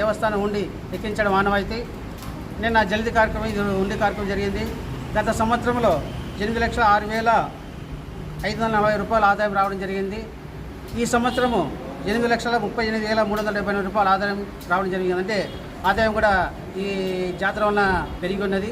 దేవస్థానం ఉండి ఎక్కించడం ఆనవాయితీ. నిన్న జల్దీ కార్యక్రమం ఇది ఉండి కార్యక్రమం జరిగింది. గత సంవత్సరంలో ఎనిమిది లక్షల ఆరు వేల ఐదు వందల నలభై రూపాయల ఆదాయం రావడం జరిగింది. ఈ సంవత్సరము ఎనిమిది లక్షల ముప్పై ఎనిమిది వేల మూడు వందల డెబ్బై రూపాయల ఆదాయం రావడం జరిగింది. అంటే ఆదాయం కూడా ఈ జాతర వలన పెరిగి ఉన్నది.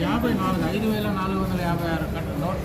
యాభై నాలుగు ఐదు వేల నాలుగు వందల యాభై ఆరు కట్ట నోట్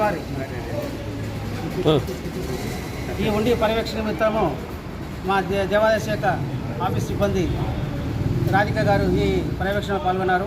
వారి ఈ ఉండి పర్యవేక్షణ నిమిత్తము మా దే- దేవాదాయ శాఖ ఆఫీస్ సిబ్బంది రాధిక గారు ఈ పర్యవేక్షణలో పాల్గొన్నారు.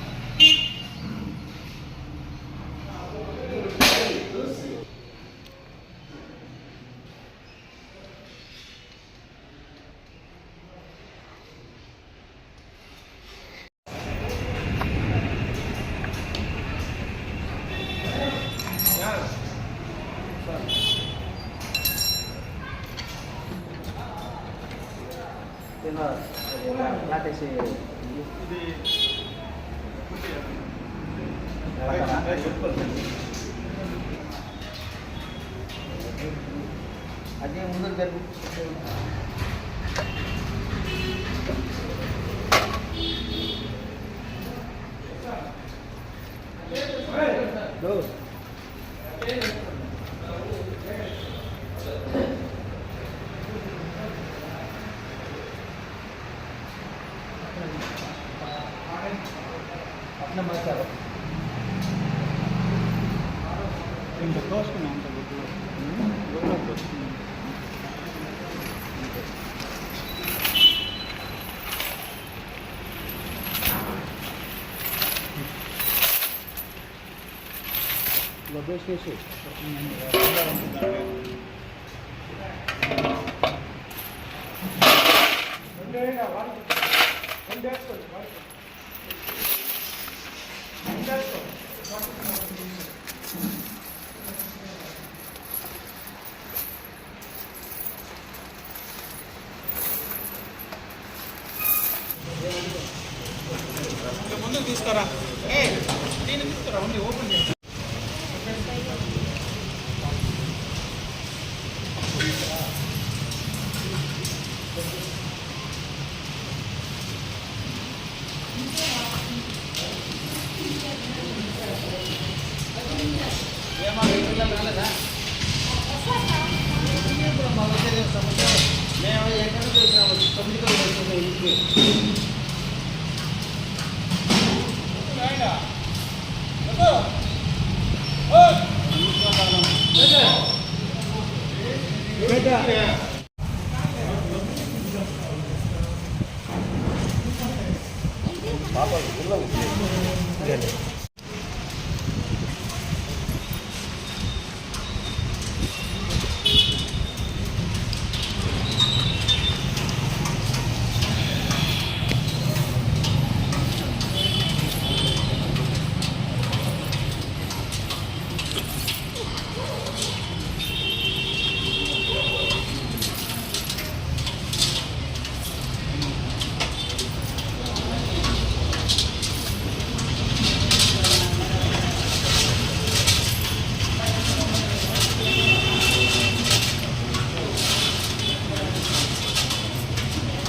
మెల్లి అదే ముందు జరుగు ముందుకు తీసుకురా. ఏ దీన్ని తీసుకురా ఉంది ఓపెన్ చేయండి మేము ఎక్కడ చూసినాము తొమ్మిది కూడా ఇంటికి. 때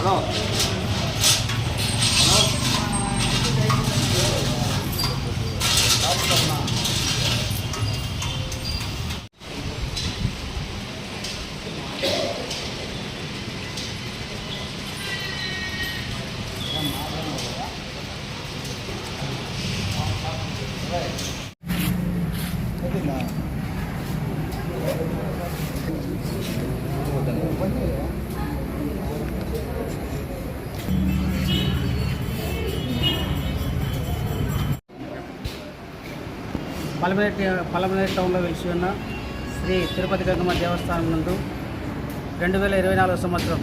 から పలమనేటి పలమనేటి టౌన్లో వెలిసి ఉన్న శ్రీ తిరుపతి గంగమ్మ దేవస్థానం నందు రెండు వేల ఇరవై నాలుగు సంవత్సరం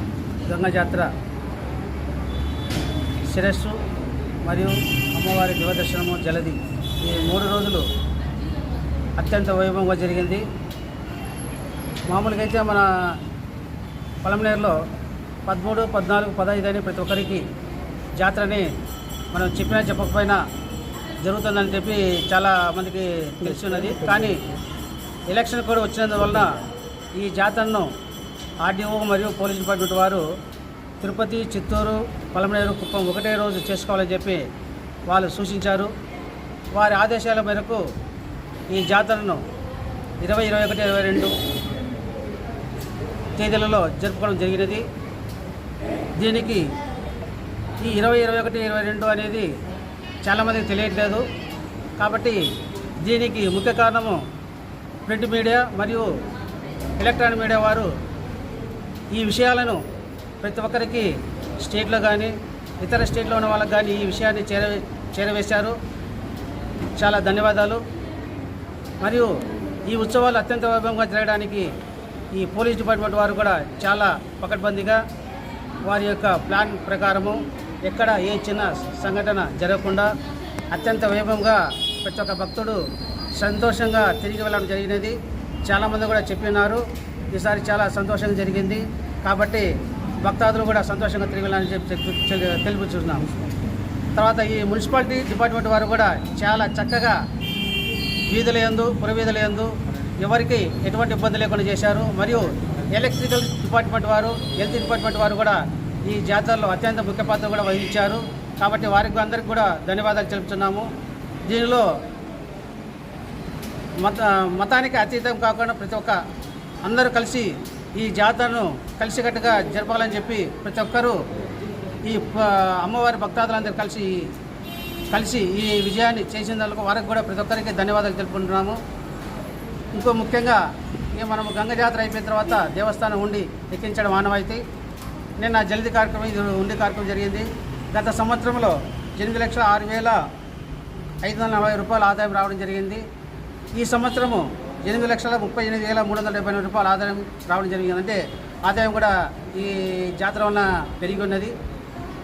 గంగ జాతర శిరస్సు మరియు అమ్మవారి దివదర్శనము జలది. ఈ మూడు రోజులు అత్యంత వైభవంగా జరిగింది. మామూలుగా అయితే మన పలమనేరులో పదమూడు పద్నాలుగు పదహైదు అని ప్రతి ఒక్కరికి జాతరని మనం చెప్పినా చెప్పకపోయినా జరుగుతుందని చెప్పి చాలా మందికి తెలిసి ఉన్నది. కానీ ఎలక్షన్ కూడా వచ్చినందువలన ఈ జాతరను ఆర్డీఓ మరియు పోలీస్ డిపార్ట్మెంట్ వారు తిరుపతి చిత్తూరు పలమనేరు కుప్పం ఒకటే రోజు చేసుకోవాలని చెప్పి వాళ్ళు సూచించారు. వారి ఆదేశాల మేరకు ఈ జాతరను ఇరవై ఇరవై ఒకటి ఇరవై రెండు తేదీలలో జరుపుకోవడం జరిగినది. దీనికి ఈ ఇరవై ఇరవై ఒకటి ఇరవై రెండు అనేది చాలామందికి తెలియట్లేదు. కాబట్టి దీనికి ముఖ్య కారణము ప్రింట్ మీడియా మరియు ఎలక్ట్రానిక్ మీడియా వారు ఈ విషయాలను ప్రతి ఒక్కరికి స్టేట్లో కానీ ఇతర స్టేట్లో ఉన్న వాళ్ళకి కానీ ఈ విషయాన్ని చేర చేరవేశారు. చాలా ధన్యవాదాలు. మరియు ఈ ఉత్సవాలు అత్యంత వైభవంగా జరగడానికి ఈ పోలీస్ డిపార్ట్మెంట్ వారు కూడా చాలా పకడ్బందీగా వారి యొక్క ప్లాన్ ప్రకారము ఎక్కడ ఏ చిన్న సంఘటన జరగకుండా అత్యంత వైభవంగా ప్రతి ఒక్క భక్తుడు సంతోషంగా తిరిగి వెళ్ళడం జరిగినది. చాలామంది కూడా చెప్పినారు ఈసారి చాలా సంతోషంగా జరిగింది. కాబట్టి భక్తాదులు కూడా సంతోషంగా తిరిగి వెళ్ళాలని చెప్పి తెలుపుచున్నాం. తర్వాత ఈ మున్సిపాలిటీ డిపార్ట్మెంట్ వారు కూడా చాలా చక్కగా వీధుల యందు పురవీధుల యందు ఎవరికి ఎటువంటి ఇబ్బంది లేకుండా చేశారు. మరియు ఎలక్ట్రికల్ డిపార్ట్మెంట్ వారు హెల్త్ డిపార్ట్మెంట్ వారు కూడా ఈ జాతరలో అత్యంత ముఖ్య పాత్ర కూడా వహించారు. కాబట్టి వారికి అందరికి కూడా ధన్యవాదాలు తెలుపుతున్నాము. దీనిలో మత మతానికి అతీతం కాకుండా ప్రతి ఒక్క అందరూ కలిసి ఈ జాతరను కలిసికట్టుగా జరపాలని చెప్పి ప్రతి ఒక్కరూ ఈ అమ్మవారి భక్తాదులందరూ కలిసి కలిసి ఈ విజయాన్ని చేసినందుకు వారికి కూడా ప్రతి ఒక్కరికి ధన్యవాదాలు తెలుపుకుంటున్నాము. ఇంకో ముఖ్యంగా ఇక మనం గంగ జాతర అయిపోయిన తర్వాత దేవస్థానం ఉండి ఎక్కించడం ఆనవాయితీ. నిన్న జల్దీ కార్యక్రమం ఇది ఉండే కార్యక్రమం జరిగింది. గత సంవత్సరంలో ఎనిమిది లక్షల ఆరు వేల ఐదు వందల నలభై రూపాయల ఆదాయం రావడం జరిగింది. ఈ సంవత్సరము ఎనిమిది లక్షల ముప్పై ఎనిమిది వేల మూడు వందల డెబ్బై రూపాయల ఆదాయం రావడం జరిగింది. అంటే ఆదాయం కూడా ఈ జాతర వలన పెరిగి ఉన్నది.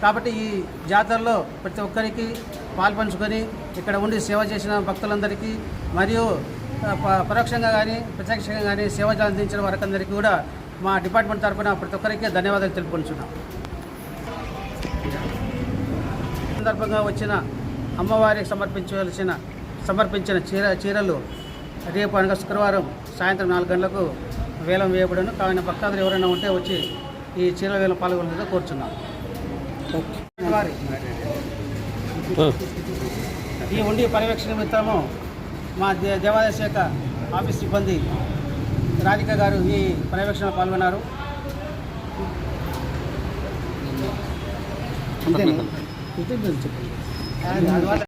కాబట్టి ఈ జాతరలో ప్రతి ఒక్కరికి పాల్పంచుకొని ఇక్కడ ఉండి సేవ చేసిన భక్తులందరికీ మరియు ప- పరోక్షంగా కానీ ప్రత్యక్షంగా కానీ సేవ అందించిన వారికందరికీ కూడా మా డిపార్ట్మెంట్ తరఫున ప్రతి ఒక్కరికి ధన్యవాదాలు తెలుపుకుంటున్నాం. సందర్భంగా వచ్చిన అమ్మవారికి సమర్పించవలసిన సమర్పించిన చీర చీరలు రేపు అనగా శుక్రవారం సాయంత్రం నాలుగు గంటలకు వేలం వేయబడను. కావున భక్తాదులు ఎవరైనా ఉంటే వచ్చి ఈ చీరల వేలం పాల్గొనగా కోరుచున్నాం. ఈ ఉండి పర్యవేక్షణ నిమిత్తము మా దే దేవాదాయ శాఖ ఆఫీస్ సిబ్బంది రాధిక గారు ఈ పర్యవేక్షణలో పాల్గొన్నారు అంతేనా? చెప్పండి.